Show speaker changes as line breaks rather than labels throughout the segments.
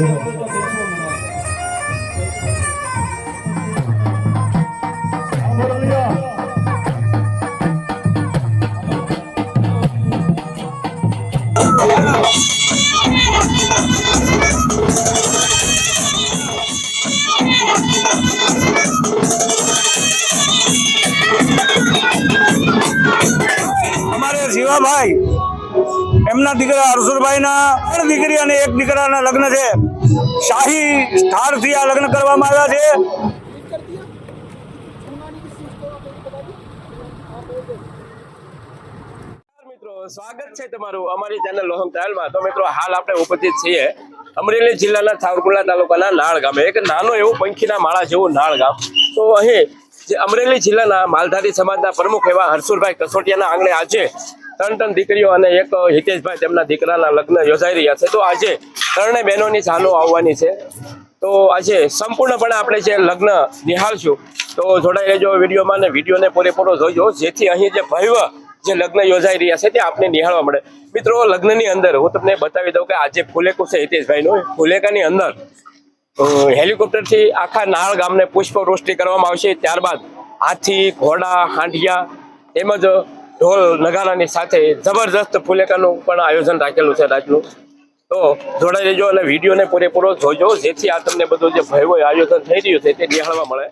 અમારે શિવાભાઈ એમના દીકરા અરસુરભાઈ ના ત્રણ દીકરી અને એક દીકરાના લગ્ન છે. શાહી સ્થાનથી આ લગ્ન કરવામાં આવ્યા છે.
સ્વાગત છે તમારું અમારી ચેનલ લોહમ ટ્રાયલમાં તો મિત્રો, હાલ આપણે ઉપસ્થિત છીએ અમરેલી જિલ્લાના સાવરકુંડલા તાલુકાના નાળ ગામે. એક નાનો એવું પંખીના માળા જેવું નાળ ગામ. તો અહીં જે અમરેલી જિલ્લાના માલધારી સમાજના પ્રમુખ એવા હરસુરભાઈ કસોટિયાના આંગણે આજે ત્રણ ત્રણ દીકરીઓ અને એક હિતેશભાઈ તેમના દીકરાના લગ્ન યોજાઈ રહ્યા છે. તો આજે ત્રણેય બહેનોની જાનો આવવાની છે. તો આજે સંપૂર્ણપણે આપણે જે લગ્ન નિહાળશું, તો જોડાઈ રહેજો વિડીયોમાં અને વિડીયોને પૂરેપૂરો જોઈજો જેથી અહીં જે ભવ્ય જે લગ્ન યોજાઈ રહ્યા છે તે આપને નિહાળવા મળે. મિત્રો, લગ્નની અંદર હું તમને બતાવી દઉં કે આજે ફુલેકો છે હિતેશભાઈનું ફુલેકાની અંદર હેલિકોપ્ટરથી આખા નાળ ગામને પુષ્પવૃષ્ટિ કરવામાં આવશે. ત્યારબાદ હાથી, ઘોડા, હાંડિયા તેમજ ઢોલ નગારાની સાથે જબરજસ્ત ફુલેકાનું પણ આયોજન રાખેલું છે રાતનું તો જોડાઈ રહેજો અને વિડીયોને પૂરેપૂરો જોજો. જેથી આ તમને બધું જે ભવ્ય આયોજન થઈ રહ્યું છે તે નિહાળવા મળે.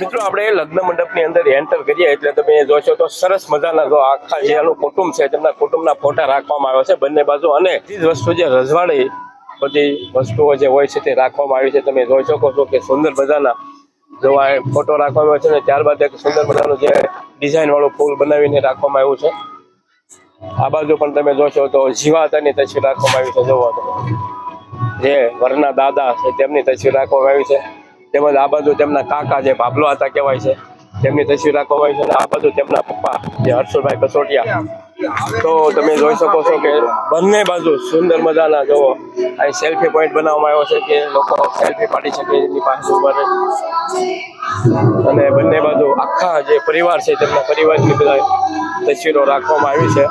મિત્રો, આપણે લગ્ન મંડપની અંદર એન્ટર કરીએ એટલે તમે જોશો તો સરસ મજાના જો આખા જે કુટુંબ છે તેમના કુટુંબના ફોટા રાખવામાં આવ્યા છે બંને બાજુ. અને બધી વસ્તુ જે રજવાડી બધી વસ્તુઓ જે હોય છે તે રાખવામાં આવી છે. તમે જોઈ શકો છો કે સુંદર મજાના જોવા ફોટો રાખવામાં આવ્યો છે ત્યારબાદ એક સુંદર મજાનું જે ડિઝાઇન વાળું ફૂલ બનાવીને રાખવામાં આવ્યું છે. આ બાજુ પણ તમે જોશો તો જીવાતાની તસવીર રાખવામાં આવી છે જોવો તમે જે વરના દાદા છે તેમની તસવીર રાખવામાં આવી છે. તેમજ આ બાજુ તેમના કાકા જે ભાભલો હતા કહેવાય છે, તેમની તસવીર રાખવામાં આવી છે. આ બાજુ તેમના પપ્પા જે હર્ષુભાઈ કસોટિયા તો તમે જોઈ શકો છો કે બંને બાજુ સુંદર મજાના જો અહીં સેલ્ફી પોઈન્ટ બનાવવામાં આવ્યો છે કે લોકો સેલ્ફી પાડી શકે એની પાસે ઊભા અને બંને બાજુ આખા જે પરિવાર છે તેમના પરિવારની બધા તસવીરો રાખવામાં આવી છે.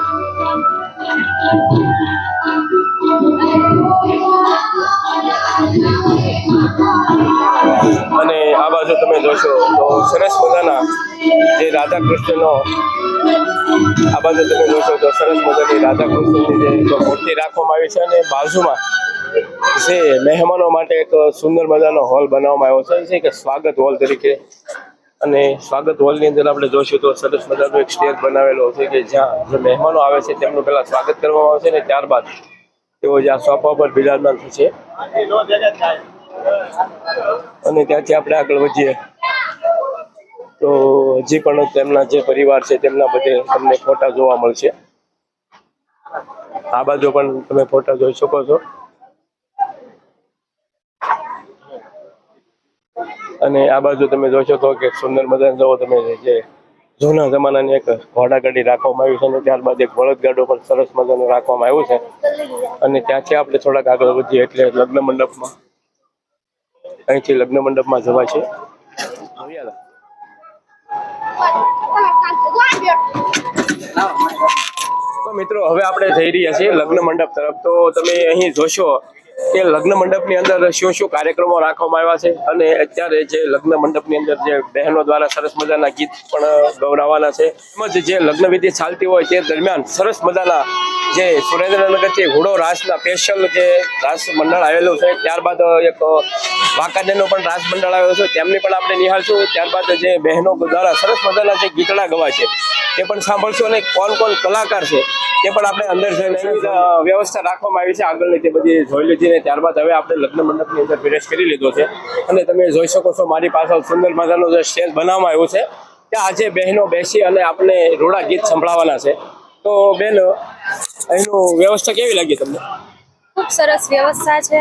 અને આ બાજુ તમે જોશો તો સરસ મજાના જે રાધા કૃષ્ણનો આ બાજુ તમે જોશો તો સરસ મજાની રાધા કૃષ્ણની જે મૂર્તિ રાખવામાં આવી છે અને બાજુમાં જે મહેમાનો માટે એક સુંદર મજાનો હોલ બનાવવામાં આવ્યો છે. કે સ્વાગત હોલ તરીકે. અને સ્વાગત હોલની અંદર આપણે જોઈશું તો સરસ મજાનો એક સ્ટેજ બનાવેલો છે કે જ્યાં જે મહેમાનો આવે છે તેમનું પહેલાં સ્વાગત કરવામાં આવશે ને ત્યારબાદ તેઓ આ સોફા પર બિરાજમાન થશે. અને ત્યાંથી આપણે આગળ વધીએ. તો હજી પણ તેમના જે પરિવાર છે તેમના બધે તમને ફોટા જોવા મળશે. આ બાજુ પણ તમે ફોટા જોઈ શકો છો. અને આ બાજુ તમે જોઈ તો કે સુંદર મજાનો જોવો તમે જે જૂના જમાનાની એક ઘોડાગાડી રાખવામાં આવી છે અને ત્યારબાદ એક બળદગાડો પણ સરસ મજાનું રાખવામાં આવ્યું છે. અને ત્યાંથી આપણે થોડાક આગળ વધીએ એટલે લગ્ન મંડપમાં. અહીંથી લગ્ન મંડપમાં જવાય છે. તો મિત્રો, હવે આપણે જઈ રહ્યા છીએ લગ્ન મંડપ તરફ. તો તમે અહીં જોશો કે લગ્ન મંડપની અંદર શું શું કાર્યક્રમો રાખવામાં આવ્યા છે? અને અત્યારે જે લગ્ન મંડપની અંદર જે બહેનો દ્વારા સરસ મજાના ગીત પણ ગૌરાવાના છે. તેમજ જે લગ્ન વિધિ ચાલતી હોય તે દરમિયાન સરસ મજાના જે સુરેન્દ્રનગરથી હુડો રાસના સ્પેશિયલ જે રાસ મંડળ આવેલું છે, ત્યારબાદ એક વાંકાનેરનું પણ રાસ મંડળ આવેલું છે, તેમની પણ આપણે નિહાળશું. ત્યારબાદ જે બહેનો દ્વારા સરસ મજાના જે ગીતડા ગવા છે, તે પણ સાંભળશું અને કોણ કોણ કલાકાર છે, તે પણ આપણે અંદર જઈને વ્યવસ્થા રાખવામાં આવી છે. આગળની તે બધી જોઈ લીધી ને ત્યારબાદ હવે આપણે લગ્ન મંડપની અંદર પ્રવેશ કરી લીધો છે. અને તમે જોઈ શકો છો મારી પાછળ સુંદર મજાનું જે સ્ટેજ બનાવવામાં આવ્યું છે, ત્યાં આજે બહેનો બેસી અને આપણે રોડા ગીત સંભળાવવાના છે. તો બેન અહીંનું વ્યવસ્થા કેવી લાગી તમને?
ખૂબ સરસ વ્યવસ્થા છે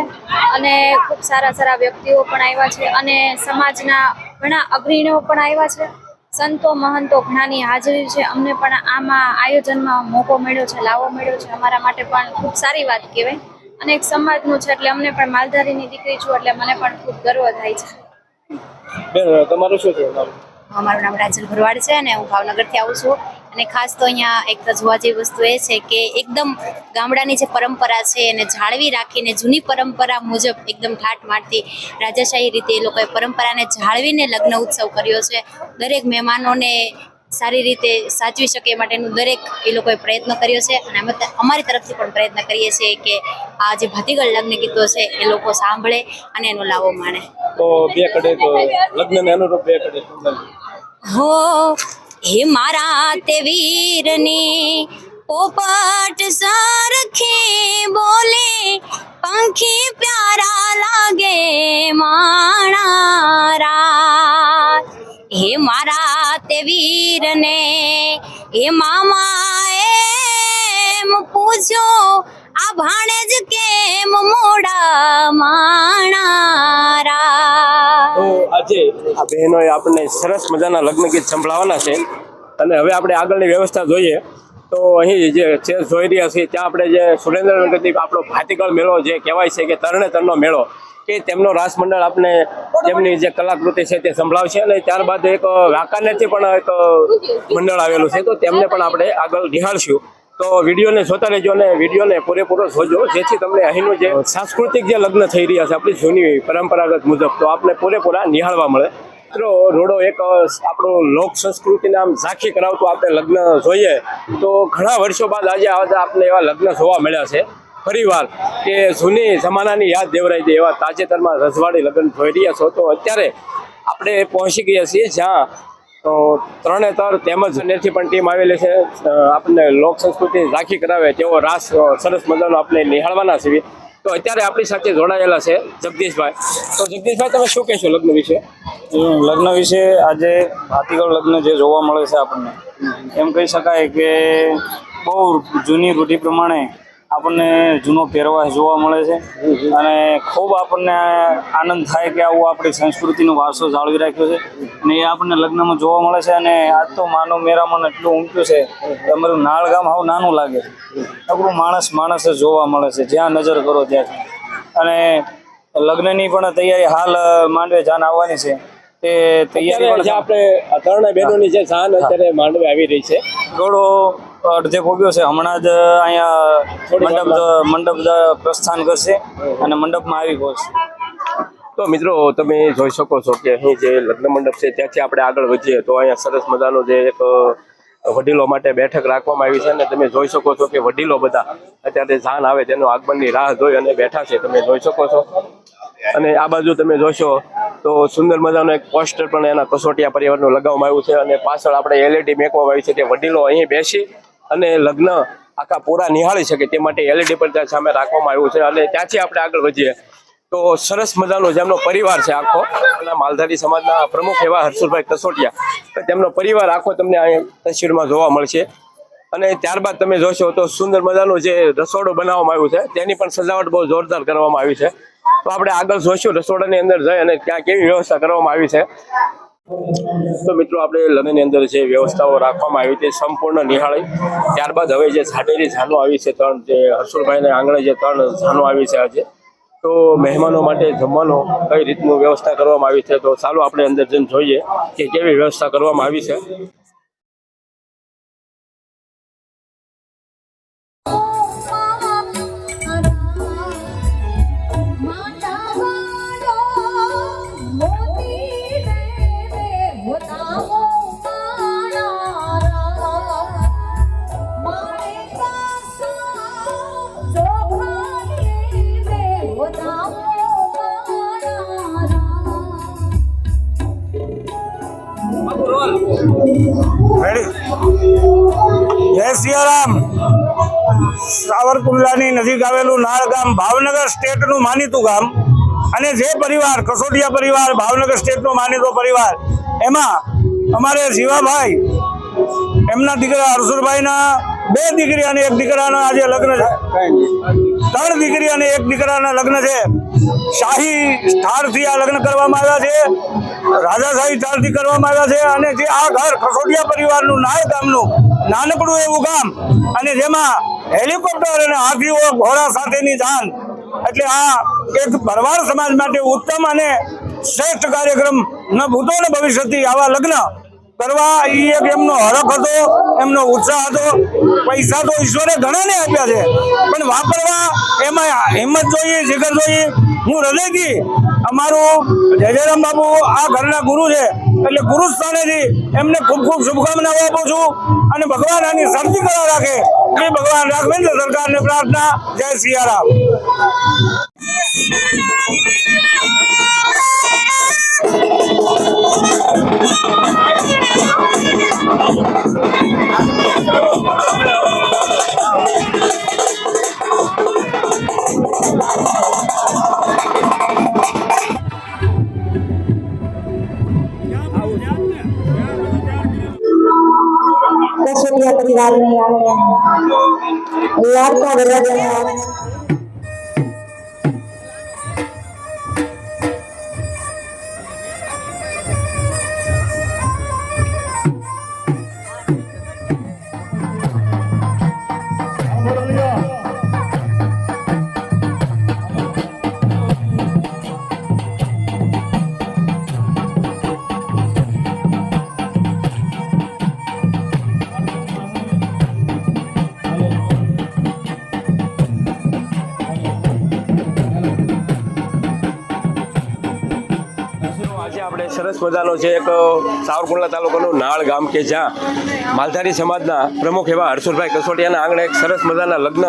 અને ખૂબ સારા સારા વ્યક્તિઓ પણ આવ્યા છે અને સમાજના ઘણા અગ્રણીઓ પણ આવ્યા છે. સંતો મહંતો ઘણાની હાજરી છે. અમને પણ આમાં આયોજનમાં મોકો મળ્યો છે લાવો મળ્યો છે. અમારા માટે પણ ખૂબ સારી વાત કહેવાય. અને એક સમાજનું છે એટલે અમને પણ માલધારીની દીકરી છું એટલે મને પણ ખૂબ ગર્વ થાય છે.
બેન તમારું શું છે? નામ
મારું નામ રાજલ ભરવાડ છે અને હું ભાવનગરથી આવું છું. અને ખાસ તો અહીંયા એક જોવા જેવી વસ્તુ એ છે કે એકદમ ગામડાની જે પરંપરા છે એને જાળવી રાખીને જૂની પરંપરા મુજબ એકદમ ઠાઠ મારતી રાજાશાહી રીતે એ લોકોએ પરંપરાને જાળવીને લગ્ન ઉત્સવ કર્યો છે. દરેક મહેમાનોને સારી રીતે સાચવી શકે એ માટેનું દરેક એ લોકોએ પ્રયત્ન કર્યો છે. અને અમે અમારી તરફથી પણ પ્રયત્ન કરીએ છીએ કે આ જે ભાતીગળ લગ્ન ગીતો છે એ લોકો સાંભળે અને એનો લાવો માણે.
તો બે કડે તો લગ્નને અનુરૂપ બે કડે
હો હે મારા તે વીરની પોપટ સરખે બોલે, પંખી પ્યારા લાગે માણારા. હે મારા તે વીરને, હે મામા એમ પૂછો આ ભાણેજ કેમ મોડા માણારા
તો આજે આ બહેનોએ આપણને સરસ મજાના લગ્ન ગીત સંભળાવવાના છે. અને હવે આપણે આગળની વ્યવસ્થા જોઈએ. તો અહીં જે છે, જોઈ રહ્યા છીએ, ત્યાં આપણે જે સુરેન્દ્રનગરથી આપણો ભાતીગળ મેળો જે કહેવાય છે કે તરણેતરનો મેળો, કે તેમનો રાસ મંડળ આપણે તેમની જે કલાકૃતિ છે તે સંભળાવશે. અને ત્યારબાદ એક વાંકાનેરથી પણ એક મંડળ આવેલું છે, તો તેમને પણ આપણે આગળ નિહાળશું. તો વિડીયોને જોતા રહેજો અને વિડીયોને પૂરેપૂરો જોજો. જેથી તમને અહીંનું જે સાંસ્કૃતિક જે લગ્ન થઈ રહ્યા છે, આપણી જૂની પરંપરાગત મુજબ, તો આપણે પૂરેપૂરા નિહાળવા મળે. મિત્રો, રોડો એક આપણું લોક સંસ્કૃતિને આમ ઝાંખી કરાવતું આપણે લગ્ન જોઈએ, તો ઘણા વર્ષો બાદ આજે આવતા આપણે એવા લગ્ન જોવા મળ્યા છે. ફરીવાર કે જૂની જમાનાની યાદ દેવરાઈ દે એવા તાજેતરમાં રજવાડી લગ્ન જોઈ રહ્યા છો. તો અત્યારે આપણે પહોંચી ગયા છીએ જ્યાં તો ત્રણે તર તેમજ નેથી પણ ટીમ આવેલી છે. આપણને લોક સંસ્કૃતિ રાખી કરાવે તેવો રાસ સરસ મજાનો આપણે નિહાળવાના છીએ. તો અત્યારે આપણી સાથે જોડાયેલા છે જગદીશભાઈ. તો જગદીશભાઈ, તમે શું કહેશો લગ્ન વિશે?
લગ્ન વિશે આજે ભાતીગળ લગ્ન જે જોવા મળે છે આપણને, એમ કહી શકાય કે બહુ જૂની રૂઢિ પ્રમાણે આપણને જૂનો પહેરવાશ જોવા મળે છે. અને ખૂબ આપણને આનંદ થાય કે આવું આપણી સંસ્કૃતિનો વારસો જાળવી રાખ્યો છે. અને એ આપણને લગ્નમાં જોવા મળે છે અને આજ તો માનવ મેરામણ એટલું ઉમટ્યું છે કે અમારું નાળ ગામ હાવ નાનું લાગે છે. આપણું માણસ માણસ જ જોવા મળે છે. જ્યાં નજર કરો ત્યાં. અને લગ્નની પણ તૈયારી હાલ માંડવે જાન આવવાની છે. તે તૈયારી
આપણે ત્રણે બહેનોની જે જાન અત્યારે માંડવે આવી રહી છે.
ઘોડો અડધે પોગ્યો છે. હમણાં જ અહીંયા મંડપ મંડપ પ્રસ્થાન કરશે અને મંડપમાં આવી પહોંચશે
તો મિત્રો તમે જોઈ શકો છો કે અહીં જે લગ્ન મંડપ છે ત્યાંથી આપણે આગળ વધીએ. તો અહીંયા સરસ મજાનો જે એક વડીલો માટે બેઠક રાખવામાં આવી છે અને તમે જોઈ શકો છો કે વડીલો બધા અત્યારે જાન આવે તેનું આગમનની રાહ જોઈ અને બેઠા છે. તમે જોઈ શકો છો. અને આ બાજુ તમે જોશો તો સુંદર મજાનો એક પોસ્ટર પણ એના કસોટિયા પરિવારનું લગાવવામાં આવ્યું છે અને પાછળ આપણે એલઈડી મેકવામાં આવી છે તે વડીલો અહીં બેસી અને લગ્ન આખા પૂરા નિહાળી શકે તે માટે એલઈડી પર ત્યાં સામે રાખવામાં આવ્યું છે અને ત્યાંથી આપણે આગળ વધીએ. તો સરસ મજાનો જેમનો પરિવાર છે આખો માલધારી સમાજના પ્રમુખ એવા હર્ષુલભાઈ કસોટિયા તેમનો પરિવાર આખો તમને અહીં તસવીરમાં જોવા મળશે. અને ત્યારબાદ તમે જોશો તો સુંદર મજાનું જે રસોડું બનાવવામાં આવ્યું છે, તેની પણ સજાવટ બહુ જોરદાર કરવામાં આવી છે. તો આપણે આગળ જોઈશું રસોડાની અંદર જઈ અને ત્યાં કેવી વ્યવસ્થા કરવામાં આવી છે. તો મિત્રો, આપણે લગ્નની અંદર જે વ્યવસ્થાઓ રાખવામાં આવી તે સંપૂર્ણ નિહાળી. ત્યારબાદ હવે જે ઝાડેરી ઝાનો આવી છે, ત્રણ જે હર્ષુલભાઈને આંગણે જે ત્રણ ઝાનો આવી છે આજે, તો મહેમાનો માટે જમવાનો કઈ રીતનું વ્યવસ્થા કરવામાં આવી છે? તો ચાલો આપણે અંદર જઈને જોઈએ કે કેવી વ્યવસ્થા કરવામાં આવી છે.
જય સિયારામ. સાવરકુંડલાની નજીક આવેલું નાળ ગામ ભાવનગર સ્ટેટનું માનીતું ગામ અને જે પરિવાર, કસોટિયા પરિવાર, ભાવનગર સ્ટેટનો માનીતો પરિવાર, એમાં અમારે જીવાભાઈ, એમના દીકરા હર્ષુરભાઈના બે દીકરી અને એક દીકરાના આજે લગ્ન છે. ત્રણ દીકરી અને એક દીકરાના લગ્ન છે. શાહી સ્થાળથી આ લગ્ન કરવામાં આવ્યા છે. રાજાશાહી સ્થાળથી કરવામાં આવ્યા છે અને જે આ ઘર ખસોડિયા પરિવારનું નાય ગામનું, નાનકડું એવું ગામ અને જેમાં હેલિકોપ્ટર અને હાથીઓ ઘોડા સાથેની જાન, એટલે આ એક ભરવાડ સમાજ માટે ઉત્તમ અને શ્રેષ્ઠ કાર્યક્રમ ન ભૂતો ને ભવિષ્યથી આવા લગ્ન કરવા એ એક એમનો હરખ હતો, એમનો ઉત્સાહ હતો. પૈસા તો ઈશ્વરે ઘણાને આપ્યા છે, પણ વાપરવા એમાં હિંમત જોઈએ, જીગર જોઈએ. હું હૃદયથી અમારું જયરામ બાબુ આ ઘરના ગુરુ છે, એટલે ગુરુ સ્થાનેથી એમને ખૂબ ખૂબ શુભકામનાઓ આપું છું અને ભગવાન આની શરતી કરા રાખે. એ ભગવાન રાઘવેન્દ્ર સરકારને પ્રાર્થના. જય સિયારામ.
કસોટિયા પરિવારની આંગણે લાડકા દરવાજાના
આપણે સરસ મજાનો છે એક સાવરકુંડલા તાલુકાનું નાળ ગામ કે જ્યાં માલધારી સમાજના પ્રમુખ એવા હર્ષુલભાઈ કસોટિયાના આંગણે એક સરસ મજાના લગ્ન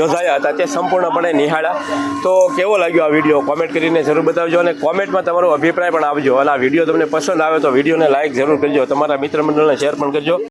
યોજાયા હતા. તે સંપૂર્ણપણે નિહાળ્યા. તો કેવો લાગ્યો આ વીડિયો? કોમેન્ટ કરીને જરૂર બતાવજો અને કોમેન્ટમાં તમારો અભિપ્રાય પણ આપજો. અને આ વીડિયો તમને પસંદ આવે તો વિડીયોને લાઇક જરૂર કરજો. તમારા મિત્ર મંડળને શેર પણ કરજો.